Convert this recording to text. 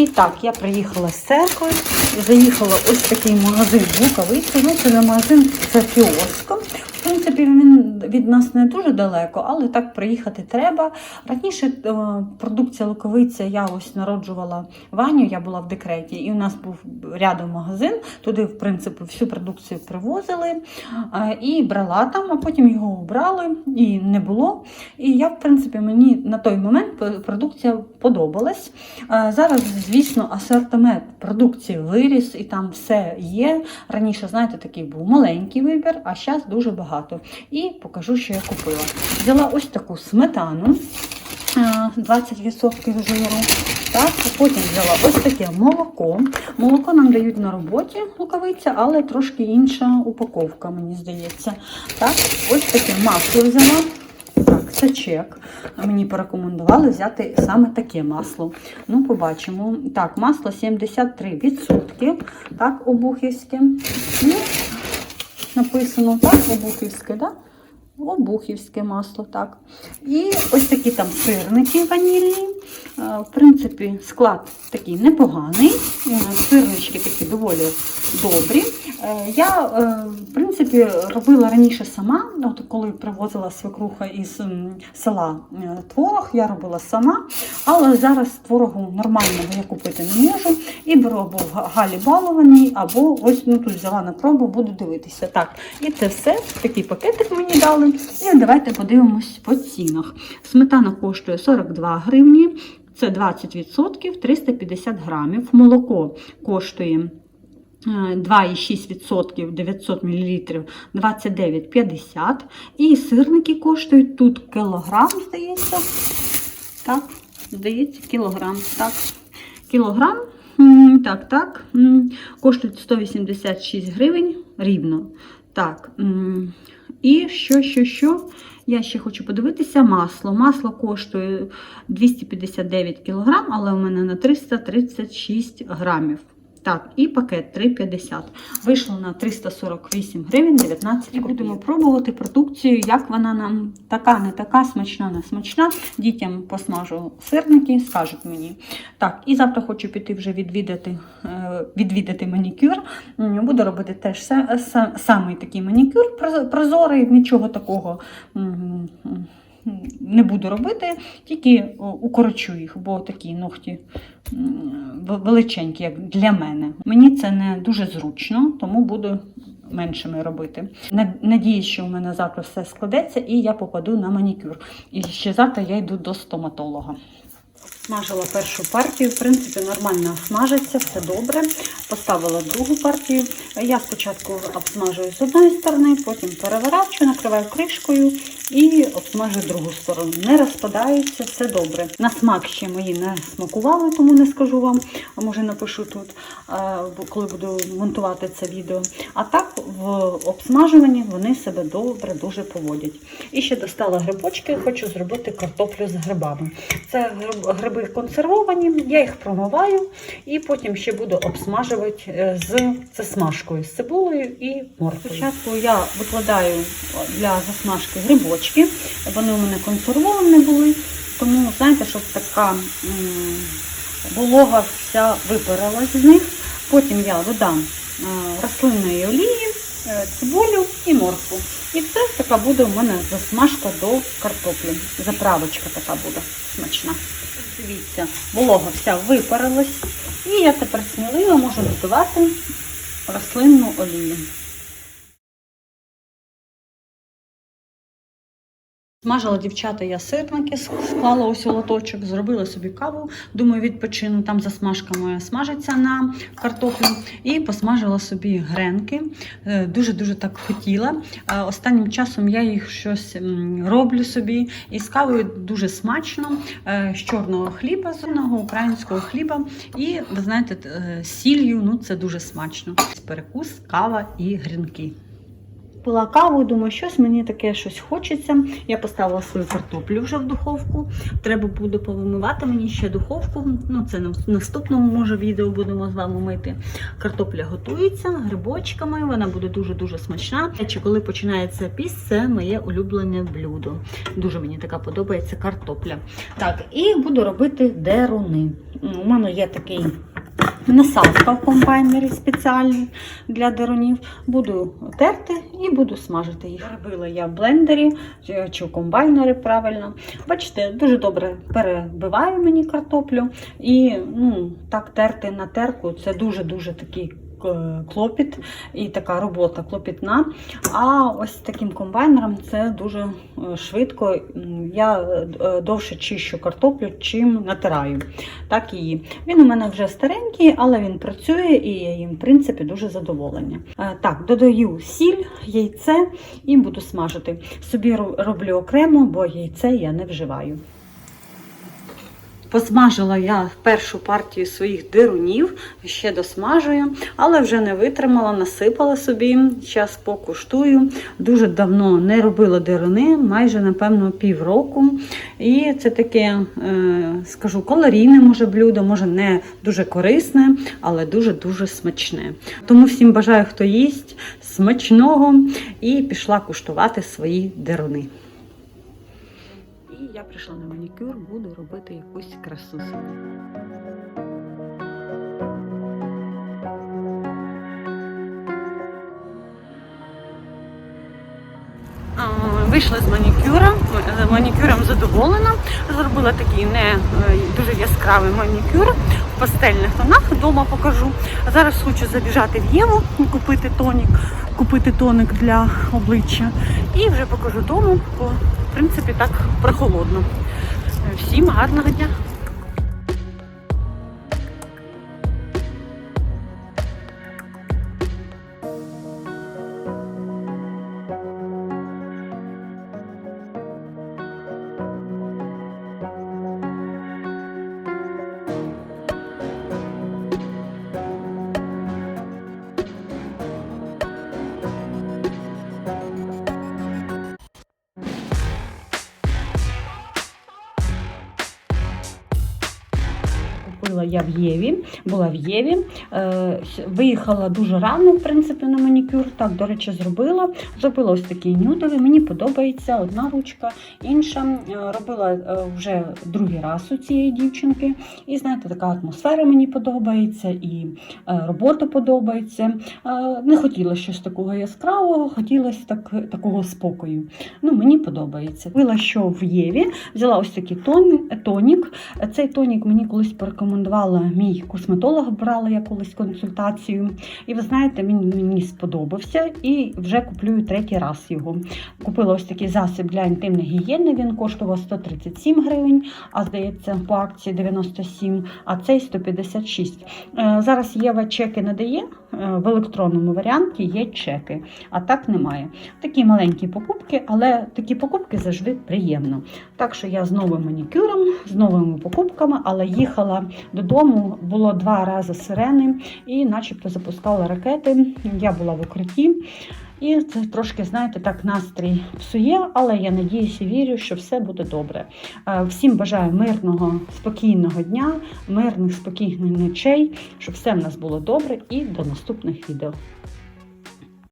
І так, я приїхала з церкви, заїхала ось такий магазин Луковиці. Ну, це не магазин, це кіоск. В принципі, він від нас не дуже далеко, але так приїхати треба. Раніше е, продукція Луковиця, я ось народжувала Ваню, я була в декреті, і у нас був рядом магазин. Туди, в принципі, всю продукцію привозили е, і брала там, а потім його убрали і не було. І я, в принципі, мені на той момент продукція подобалась. Е, Зараз, звісно, асортимент продукції виріс і там все є. Раніше, знаєте, такий був маленький вибір, а зараз дуже багато. І покажу, що я купила. Взяла ось таку сметану. е, 20% жиру. Так, потім взяла ось таке молоко. Молоко нам дають на роботі луковиця, але трошки інша упаковка, мені здається. Так, ось таке масло взяла. Так, це чек. Мені порекомендували взяти саме таке масло. Ну, побачимо. Так, масло 73%. Так, обухівське. Ну, написано, так, обухівське, так? Обухівське масло, так. І ось такі там сирники ванільні. Е, В принципі, склад такий непоганий. Е, Сирнички такі доволі добрі. Е, Я, е, в принципі, робила раніше сама, от коли привозила свекруха із села е, творог, я робила сама, але зараз творогу нормального я купити не можу. І беру або Галі балований, або ось ну, тут взяла на пробу, буду дивитися. Так, і це все. Такий пакетик мені дали. І давайте подивимось по цінах. Сметана коштує 42 гривні, це 20%, 350 грамів. Молоко коштує. Е, 2,6% 900 мл 29,50. І сирники коштують тут кілограм, здається. Так, здається, кілограм. Так, кілограм. Так, так. Коштують 186 гривень рівно. Так. І що, що, що? Я ще хочу подивитися масло. Масло коштує 259 кг, але у мене на 336 грамів. Так, і пакет 3,50. Вийшло на 348 гривень 19 І будемо пробувати продукцію, як вона нам така, не така, смачна, не смачна. Дітям посмажу сирники, скажуть мені. Так, і завтра хочу піти вже відвідати, е, відвідати манікюр. Буду робити теж са- са- самий такий манікюр прозорий, нічого такого. Не буду робити, тільки укорочу їх, бо такі ногті величенькі, як для мене. Мені це не дуже зручно, тому буду меншими робити. На- Надіюсь, що у мене завтра все складеться і я попаду на манікюр. І ще завтра я йду до стоматолога. Смажила першу партію, в принципі, нормально смажиться, все добре. Поставила другу партію. Я спочатку обсмажую з одної сторони, потім переворачую, накриваю кришкою і обсмажую другу сторону. Не розпадаються, все добре. На смак ще мої не смакували, тому не скажу вам, а може напишу тут, е, коли буду монтувати це відео. А так в обсмажуванні вони себе добре дуже поводять. І ще достала грибочки, хочу зробити картоплю з грибами. Це гриби консервовані, я їх промиваю і потім ще буду обсмажувати е, з це з цибулею і морквою. Спочатку я викладаю для засмажки грибочки, вони у мене консервовані були, тому знаєте, щоб така волога вся випарилась з них. Потім я додам е, рослинної олії, е, цибулю і моркву. І це така буде у мене засмажка до картоплі. Заправочка така буде смачна. Дивіться, волога вся випарилась. І я тепер сміливо можу додавати рослинну олію. Смажила дівчата я сирники, склала ось у лоточок, зробила собі каву. Думаю, відпочину. Там засмажка моя смажиться на картоплю. І посмажила собі гренки. Е, Дуже-дуже так хотіла. Останнім часом я їх щось роблю собі. І з кавою дуже смачно. Е, З чорного хліба, з одного українського хліба. І ви знаєте, е, сіллю, ну це дуже смачно. Перекус, кава і грінки. Пила каву, думаю, щось мені таке щось хочеться. Я поставила свою картоплю вже в духовку. Треба буде повимивати мені ще духовку. Ну, це на наступному може відео будемо з вами мити. Картопля готується грибочками, вона буде дуже-дуже смачна. Чи коли починається піс, це моє улюблене блюдо. Дуже мені така подобається картопля. Так, і буду робити деруни. У мене є такий насадка в комбайнері спеціальний для дерунів. Буду терти і буду смажити їх. Робила я в блендері чи- чи в комбайнері правильно. Бачите, дуже добре перебиває мені картоплю. І ну, так терти на терку це дуже-дуже такий е, клопіт і така робота клопітна. А ось таким комбайнером це дуже е, швидко. Я е, довше чищу картоплю, чим натираю. Так її. Він у мене вже старенький, але він працює і я їм, в принципі, дуже задоволення. Е, Так, додаю сіль, яйце і буду смажити. Собі роблю окремо, бо яйце я не вживаю. Посмажила я першу партію своїх дирунів, ще досмажую, але вже не витримала, насипала собі. Зараз покуштую. Дуже давно не робила дируни, майже, напевно, півроку. І це таке, е, скажу, калорійне може блюдо, може не дуже корисне, але дуже-дуже смачне. Тому всім бажаю, хто їсть смачного і пішла куштувати свої дируни. Я прийшла на манікюр, буду робити якусь красу. Вийшла з манікюра, манікюром задоволена. Зробила такий не е, дуже яскравий манікюр в пастельних тонах. Вдома покажу. Зараз хочу забіжати в Єву купити тонік, купити тоник для обличчя. І вже покажу дому, в принципі так прохолодно. Всім гарного дня! Купила я в Єві, була в Єві. Е, виїхала дуже рано, в принципі, на манікюр. Так, до речі, зробила. Зробила ось такий нюдовий. Мені подобається одна ручка, інша. Е, робила е, вже другий раз у цієї дівчинки. І знаєте, така атмосфера мені подобається, і робота подобається. Не хотіла щось такого яскравого, хотілося так, такого спокою. Ну, мені подобається. Купила, що в Єві, взяла ось такий тон, тонік. Цей тонік мені колись порекомендувала мій косметолог, брала я колись консультацію. І ви знаєте, він мені сподобався і вже куплюю третій раз його. Купила ось такий засіб для інтимної гігієни. Він коштував 137 гривень, а здається, по акції 97, а цей 156. Е, Зараз Єва чеки не дає. е, В електронному варіанті є чеки, а так немає. Такі маленькі покупки, але такі покупки завжди приємно. Так що я з новим манікюром, з новими покупками, але їхала додому, було два рази сирени і начебто запускала ракети. Я була в укритті. І це трошки, знаєте, так настрій псує, але я надіюся, вірю, що все буде добре. Е, Всім бажаю мирного, спокійного дня, мирних, спокійних ночей, щоб все в нас було добре і до наступних відео.